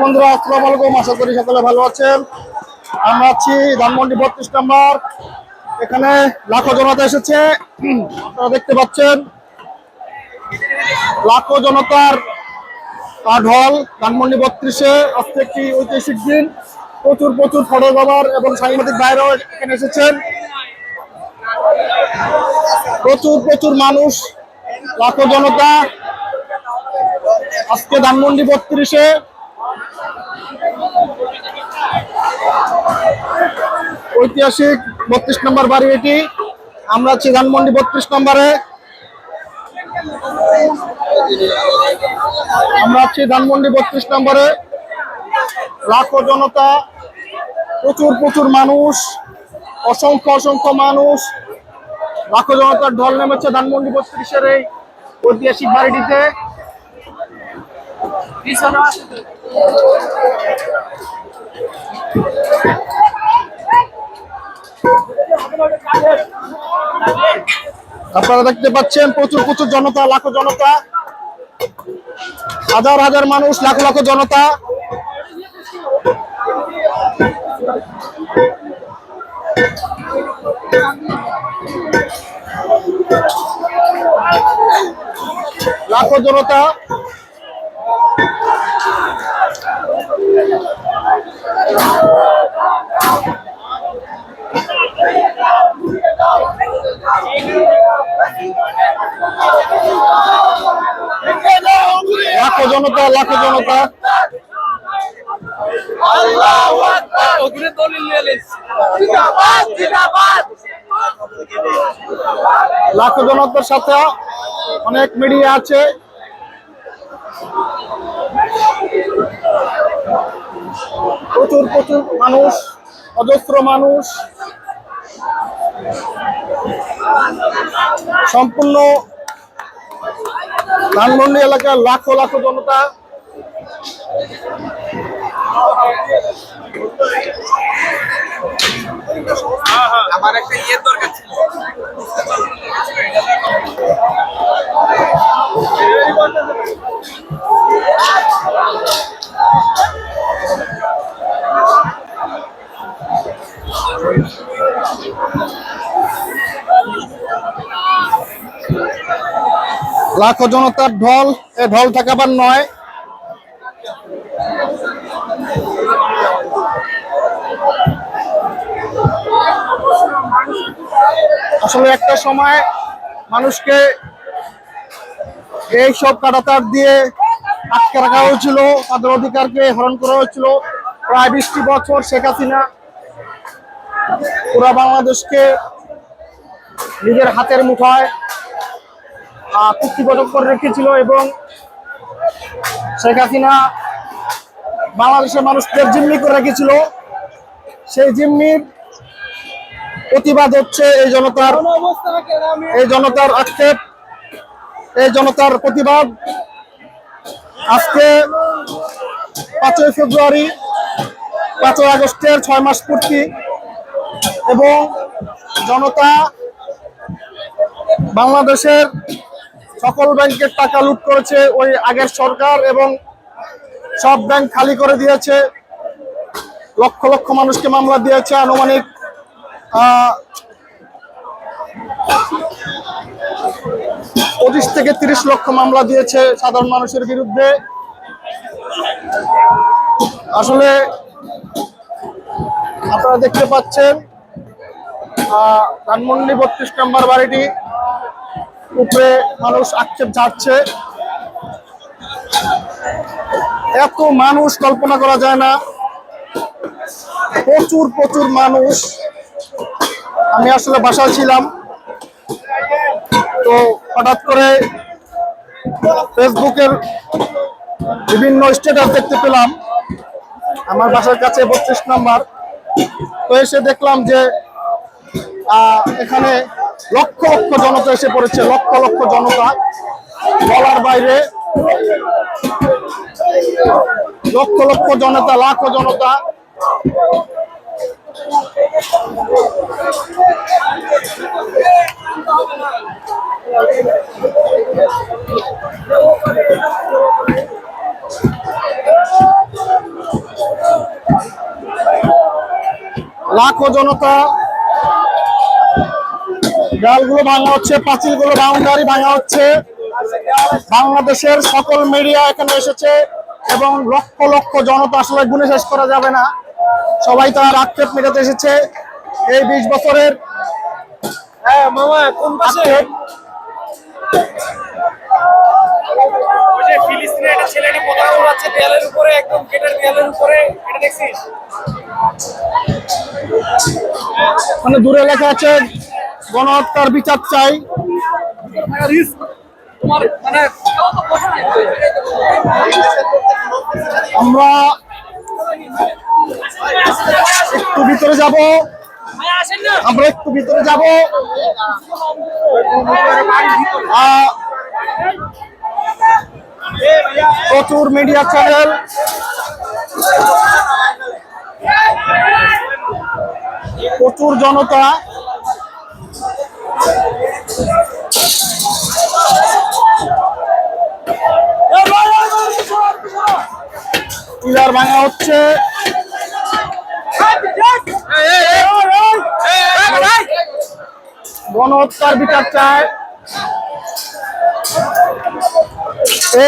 বন্ধুরা আসসালামু আলাইকুম। আশা করি সকলে ভালো আছেন। আমরা আছি ধানমন্ডি বত্রিশ নম্বর। এখানে লাখো জনতা এসেছে। আপনারা দেখতে পাচ্ছেন লাখো জনতার আহ, ঢল ধানমন্ডি বত্রিশে। আজকে একটি ঐতিহাসিক দিন। প্রচুর প্রচুর ফটোগ্রাফার এবং সাংবাদিক ভাইরাও এখানে এসেছেন। প্রচুর প্রচুর মানুষ লাখো জনতা আজকে ধানমন্ডি বত্রিশে। ঐতিহাসিক বত্রিশ নম্বর বাড়ি এটি। আমরা আছি ধানমন্ডি বত্রিশ নম্বরে। আমরা আছি ধানমন্ডি বত্রিশ নম্বরে। লাখো জনতা, প্রচুর প্রচুর মানুষ, অসংখ্য অসংখ্য মানুষ। লাখো জনতার ঢল নেমেছে ধানমন্ডি বত্রিশের এই ঐতিহাসিক বাড়িটিতে। আপনারা দেখতে পাচ্ছেন প্রচুর প্রচুর জনতা, লাখো জনতা। হাজার হাজার মানুষ, লাখো লাখো জনতা। লাখো জনতা। লাখো জনতা লাখো জনতা। লাখো জনতার সাথে অনেক মিডিয়া আছে। প্রচুর প্রচুর মানুষ, অজস্র মানুষ। সম্পূর্ণ ধানমন্ডি এলাকার লাখো লাখো জনতা। আমার একটা ইয়ের দরকার ছিল। লাখো জনতার ঢল, এ ঢল ঠেকাবার নয়। আসলে একটা সময় মানুষকে এই সব কাটাতার দিয়ে আটকে রাখা হয়েছিল, তাদের অধিকারকে হরণ করা হয়েছিল। প্রায় বিশটি বছর শেখ হাসিনা পুরা বাংলাদেশকে নিজের হাতের মুঠায় কুক্ষিগত করে রেখেছিল এবং শেখ হাসিনা বাংলাদেশের মানুষকে জিম্মি করে রেখেছিল। সেই জিম্মির প্রতিবাদ হচ্ছে এই জনতার এই জনতার আক্ষেপ, এই জনতার প্রতিবাদ। আজকে পাঁচই ফেব্রুয়ারি, পাঁচই আগস্টের ছয় মাস পূর্তি এবং জনতা বাংলাদেশের সকল ব্যাংকের টাকা লুট করেছে ওই আগের সরকার এবং সব ব্যাংক খালি করে দিয়েছে। লক্ষ লক্ষ মানুষকে মামলা দিয়েছে আনুমানিক পঁচিশ থেকে তিরিশ লক্ষ মামলা দিয়েছে সাধারণ মানুষের বিরুদ্ধে। আসলে আপনারা দেখতে পাচ্ছেন ধানমন্ডি বত্রিশ নম্বর বাড়িটি উপরে মানুষ আক্ষেপ যাচ্ছে। এত মানুষ কল্পনা করা যায় না। প্রচুর প্রচুর মানুষ। আমি আসলে বাসায় ছিলাম। তো হঠাৎ করে ফেসবুকের বিভিন্ন স্ট্যাটাস দেখতে পেলাম। আমার বাসার কাছে বত্রিশ নাম্বার। তো এসে দেখলাম যে এখানে লক্ষ লক্ষ জনতা এসে পড়েছে, লক্ষ লক্ষ জনতা। বলার বাইরে লক্ষ লক্ষ জনতা, লাখ জনতা। লাখ জনতা দেয়ালগুলো ভাঙা হচ্ছে পাঁচিলগুলো বাউন্ডারি ভাঙা হচ্ছে। বাংলাদেশের সকল মিডিয়া এখানে এসেছে এবং লক্ষ লক্ষ জনতা আসলে গুণে শেষ করা যাবে না। সবাই তার আক্ষেপ মেটাতে এসেছে। এই বিশ বছরের হ্যাঁ মামা কোন পাশে? আক্ষেপ ওই যে ফিলিস্তিনের একটা ছেলেটি পতাকা উড়াচ্ছে দেয়ালের উপরে একদম গেটের দেয়ালের উপরে। এটা দেখছিস? মানে দূরে লেখা আছে গণহত্যার বিচার চাই। আমরা একটু ভিতরে যাব। আমরা একটু ভিতরে যাব। প্রচুর মিডিয়া চ্যানেল প্রচুর জনতা। পিলার ভাঙা হচ্ছে। গণহত্যার বিচার চায়।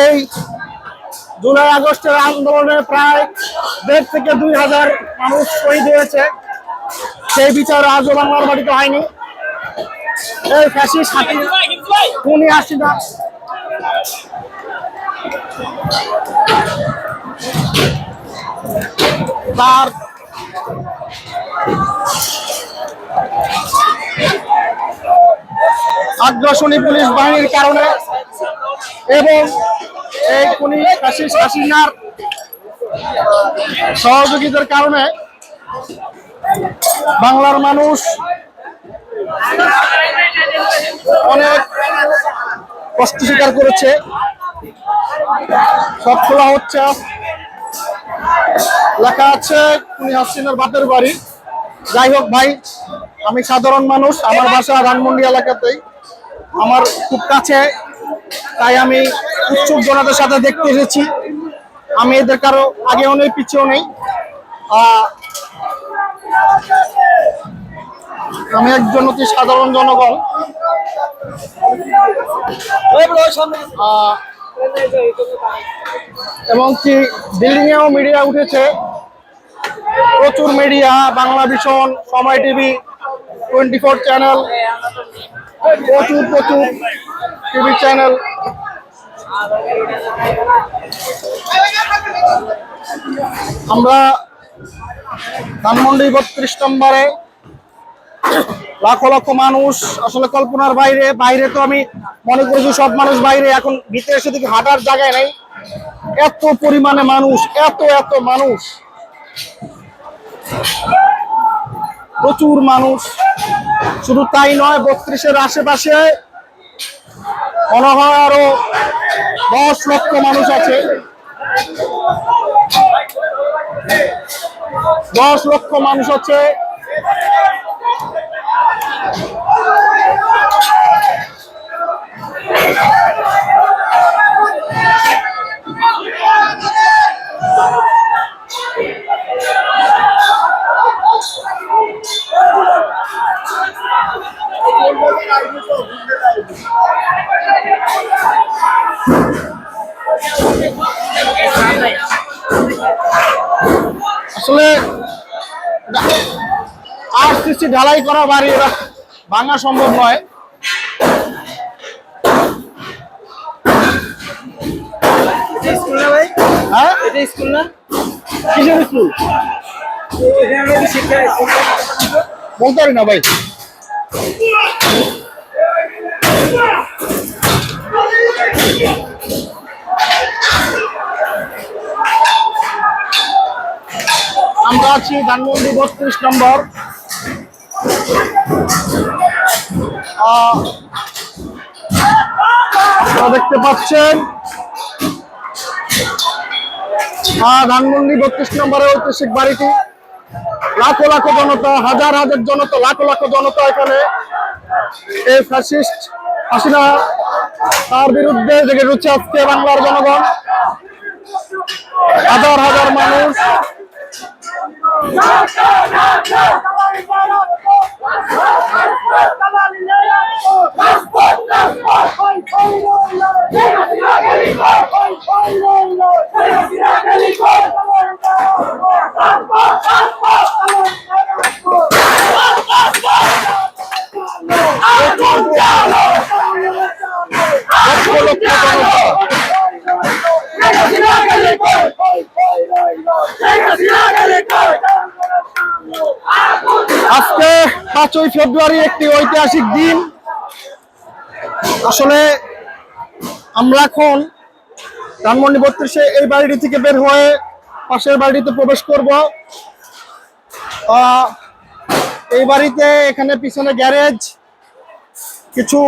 এই জুলাই আগস্টের আন্দোলনে প্রায় দেড় থেকে দুই হাজার মানুষ শহীদ হয়েছে। সেই বিচার আজও বাংলার বাড়িতে হয়নি। এই ফ্যাসিস হাতি খুনি হাসিনা তার আগ্রাসনী পুলিশ বাহিনীর কারণে এবং এই খুনি ফ্যাসিস্ট হাসিনার সহযোগিতার কারণে বাংলার মানুষ অনেক কষ্ট স্বীকার করেছে। সব খোলা হচ্ছে। লেখা আছে খুনি হাসিনার বাপের বাড়ি। যাই হোক ভাই, আমি সাধারণ মানুষ, আমার বাসা ধানমন্ডি এলাকাতেই। আমার খুব কাছে, তাই আমি উৎসুক জনতার সাথে দেখতে এসেছি। আমি এদের কারও আগেও নেই পিছিয়েও নেই। আমি একজন অতি সাধারণ জনগণ। এবং কি এও মিডিয়া উঠেছে। প্রচুর মিডিয়া বাংলা ভীষণ, সময় টিভি টোয়েন্টি ফোর চ্যানেল প্রচুর প্রচুর টিভি চ্যানেল আমরা ধানমন্ডি বত্রিশ নম্বরে লাখো লক্ষ মানুষ আসলে কল্পনার বাইরে বাইরে তো আমি মনে করেছি সব মানুষ বাইরে, এখন ভিতরে এসে দেখি হাঁটার জায়গায় নেই। এত পরিমাণে মানুষ, এত এত মানুষ। প্রচুর মানুষ। শুধু তাই নয়, বত্রিশের আশেপাশে মনে হয় আরও দশ লক্ষ মানুষ আছে। দশ লক্ষ মানুষ আছে। ঢালাই করা বাড়ি ভাঙা সম্ভব নয়। স্কুল না ভাই? হ্যাঁ? এটা স্কুল না? কিসের স্কুল? বলতে পারি না ভাই। আমরা আছি ধানমন্ডি বত্রিশ নম্বর। দেখতে পাচ্ছেন ধানমন্ডি বত্রিশ নম্বরের ঐতিহাসিক বাড়িটি। লাখো লাখো জনতা, হাজার হাজার জনতা, লাখো লাখো জনতা এখানে। এই ফ্যাসিস্ট হাসিনা, তার বিরুদ্ধে জেগে রুচে আজকে বাংলার জনগণ। হাজার হাজার মানুষ। পাঁচই ফেব্রুয়ারি একটি ঐতিহাসিক দিন। আসলে আমরা এখন ধানমন্ডি বত্রিশে এই বাড়িটি থেকে বের হয়ে পাশের বাড়িতে প্রবেশ করব। এই বাড়িতে এখানে পিছনে গ্যারেজ, কিছু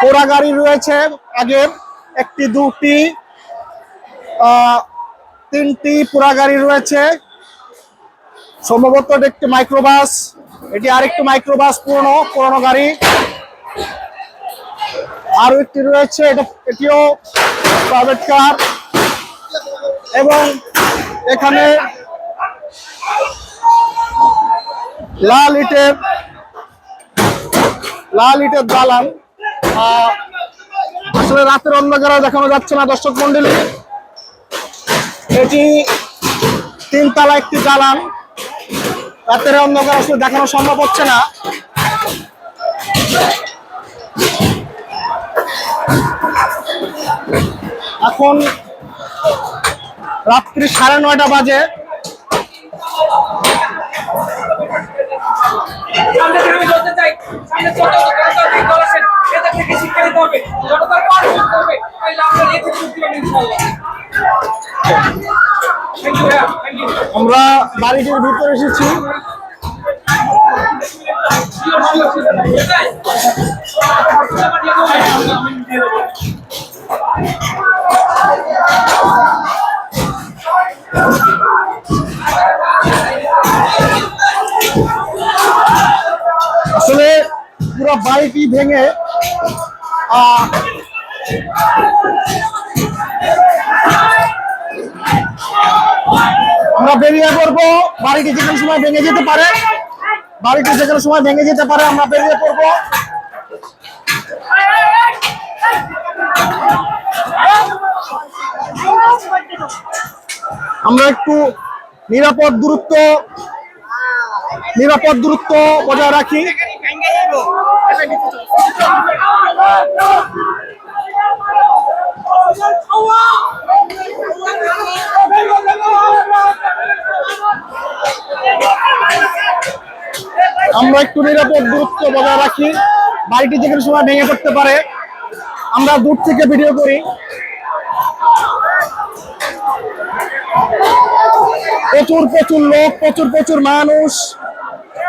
পোড়া গাড়ি রয়েছে। আগের একটি, দুটি তিনটি পোড়া গাড়ি রয়েছে। সম্ভবত এটা একটি মাইক্রোবাস এটি আরেকটি মাইক্রোবাস পুরনো পুরনো গাড়ি। আরও একটি রয়েছে, এটা, এটিও প্রাইভেট কার এবং এখানে লাল ইটের লাল ইটের দালান। আসলে রাতের অন্ধকারে দেখানো যাচ্ছে না, দর্শক মন্ডলী। এটি তিনতলা একটি দালান। রাতের অন্ধকার আসলে দেখানো সম্ভব হচ্ছে না। এখন রাত্রি সাড়ে নয়টা বাজে। হবে। আমরা বাড়িটির ভিতরে এসেছি। আসলে পুরো বাড়িটি ভেঙে আমরা বেরিয়ে পড়ব। বাড়িটি যে কোনো সময় ভেঙে যেতে পারে। বাড়িটি যে কোনো সময় ভেঙে যেতে পারে, আমরা বেরিয়ে পড়ব। আমরা একটু নিরাপদ দূরত্ব নিরাপদ দূরত্ব বজায় রাখি। আমরা একটু নিরাপদ দূরত্ব বজায় রাখি। বাড়িটি যে কোনো সময় ভেঙে পড়তে পারে, আমরা দূর থেকে ভিডিও করি। প্রচুর প্রচুর লোক, প্রচুর প্রচুর মানুষ,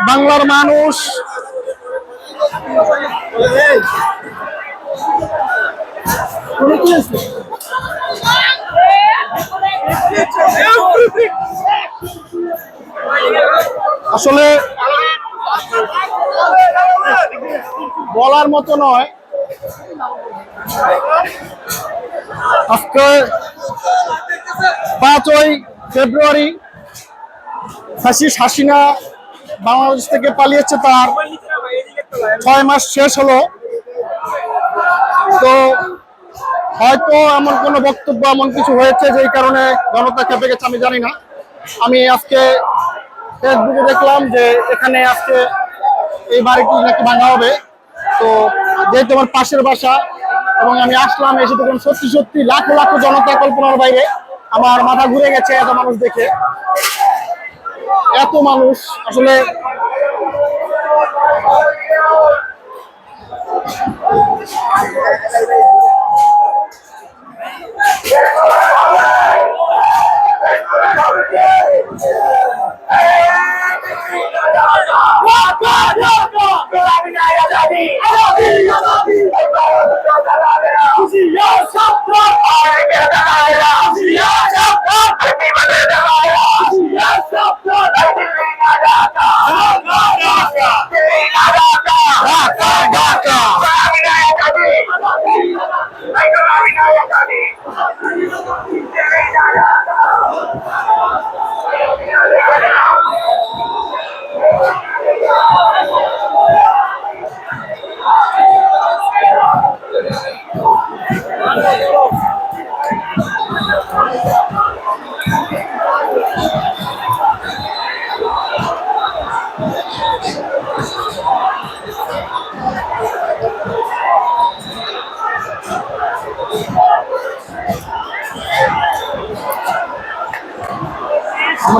বাংলার মানুষ। আসলে বলার মতো নয়। আজকে পাঁচই ফেব্রুয়ারি ফাঁসিস হাসিনা বাংলাদেশ থেকে পালিয়েছে তার। ছয় মাস শেষ হলো। তো হয়তো এমন কোনো বক্তব্য, এমন কিছু হয়েছে যেই কারণে জনতা খেপে গেছে আমি জানি না। আমি আজকে ফেসবুকে দেখলাম যে এখানে আজকে এই বাড়িটি নাকি ভাঙা হবে। তো যেহেতু আমার পাশের বাসা এবং আমি আসলাম এসে দেখলাম সত্যি সত্যি লাখো লাখো জনতা কল্পনার বাইরে। আমার মাথা ঘুরে গেছে এত মানুষ দেখে। এত মানুষ, আসলে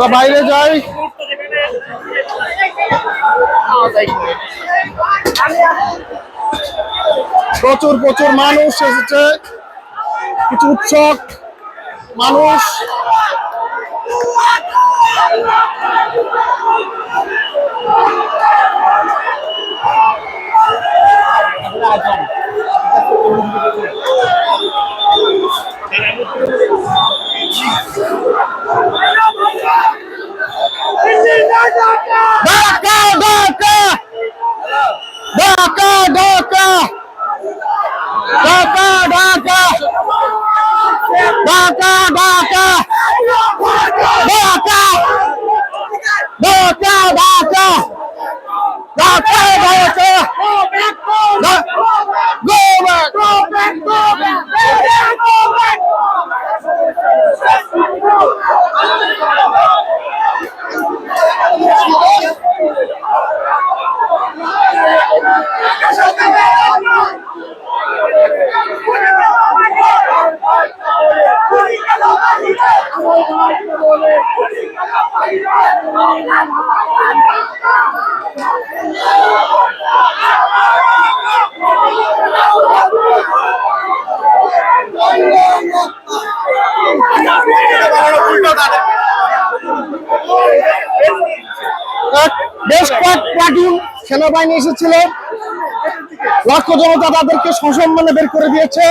আমরা বাইরে যাই। প্রচুর প্রচুর মানুষ এসেছে। কিছু উৎসব মানুষ। ঢাকা ঢাকা ঢাকা ঢাকা ঢাকা ঢাকা ঢাকা ঢাকা ঢাকা ঢাকা সেনাবাহিনী এসেছিল। লক্ষ জনতা তাদেরকে সসম্মানে বের করে দিয়েছে।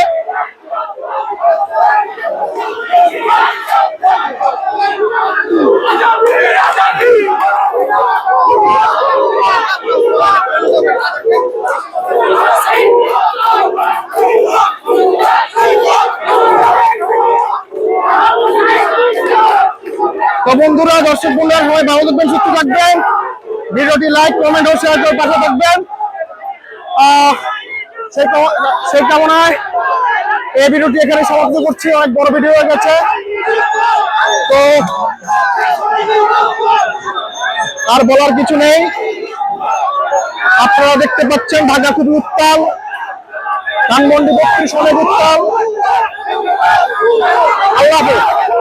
বন্ধুরা, দর্শক বন্ধুরা, সবাই ভালো থাকবেন, সুস্থ থাকবেন। ভিডিওটি লাইক, কমেন্ট ও শেয়ার করে পাশে থাকবেন। সেই কাম- সেই কামনায় এই ভিডিওটি এখানে সমাপ্ত করছি। অনেক বড় ভিডিও হয়ে গেছে। তো আর বলার কিছু নেই। আপনারা দেখতে পাচ্ছেন ঢাকা খুবই উত্তাল, ধানমন্ডি বত্রিশ অনেক উত্তাল। আল্লাহ